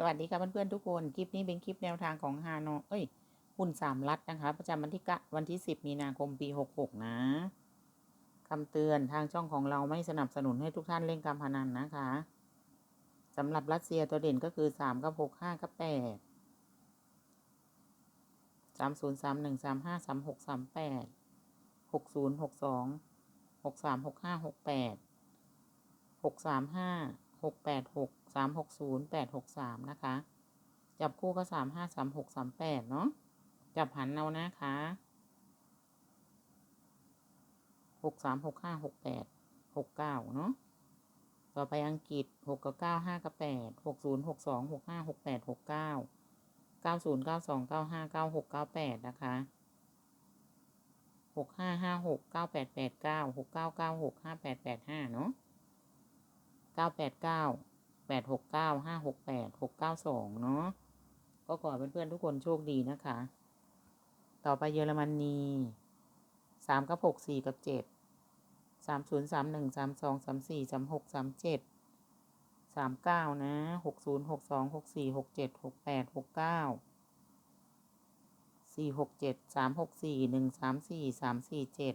สวัสดีค่ะเพื่อนๆทุกคน คลิปนี้เป็นคลิปแนวทางของฮานอยเอ้ยหุ้นสามรัฐนะคะ ประจำวันที่กะวันที่สิบมีนาคมปีหกหกนะคำเตือนทางช่องของเราไม่สนับสนุนให้ทุกท่านเล่นการพนันนะคะสำหรับรัสเซียตัวเด่นก็คือสามกับหกห้ากับแปดสามศูนย์สามหนึ่งสามห้าสามหกสามแปด หกแปดหกสามหกแปดหกสามหกศูนย์แปดหกสามนะคะ จับคู่ก็สามห้าสามหกสามแปดเนาะจับหันเอานะคะหกสามหกห้าหกแปดหกเก้าเนาะต่อไปอังกฤษหกกับเก้าห้ากับแปดหกศูนย์หกสองหกห้าหกแปดหกเก้าเก้าศูนย์เก้าสองเก้าห้าเก้าหกเก้าแปดนะคะหกห้าห้าหกเก้าแปดแปดเก้าหกเก้าเก้าหกห้าแปดแปดห้าเนาะ เก้าแปดเก้าแปดหกเก้าห้าหกแปดหกเก้าสองเนาะก็ขอเพื่อนๆทุกคนโชคดีนะคะ ต่อไปเยอรมนนีสามกับหกสี่กับเจ็ดสามศูนย์สามหนึ่งสามสองสามสี่สามหกสามเจ็ดสามเก้านะหกศูนย์หกสองหกสี่หกเจ็ดหกแปดหกเก้าสี่หกเจ็ดสามหกสี่หนึ่งสามสี่สามสี่เจ็ด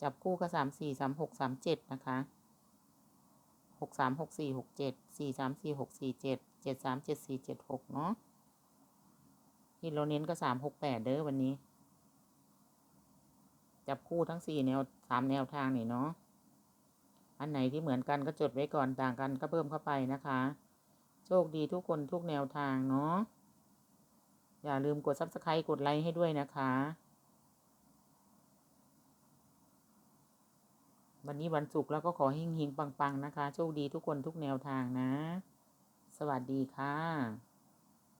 จับคู่ก็สามสี่สามหกสามเจ็ดนะคะ กสามหกสี่หกเจ็ดสี่สามสี่หกสี่เจ็ดเจ็ดสามเจ็ดสี่เจ็ดหกเนาะที่เราเน้นก็สามหกแปดเด้อวันนี้ จับคู่ทั้งสี่แนวสามแนวทางนี่เนาะอันไหนที่เหมือนกันก็จดไว้ก่อนต่างกันก็เพิ่มเข้าไปนะคะ โชคดีทุกคนทุกแนวทางเนาะอย่าลืมกด subscribe กดไลค์ให้ด้วยนะคะ วันนี้วันศุกร์แล้วก็ขอหิ่งหิงๆปัง ๆ นะคะ โชคดีทุกคนทุกแนวทางนะ สวัสดีค่ะ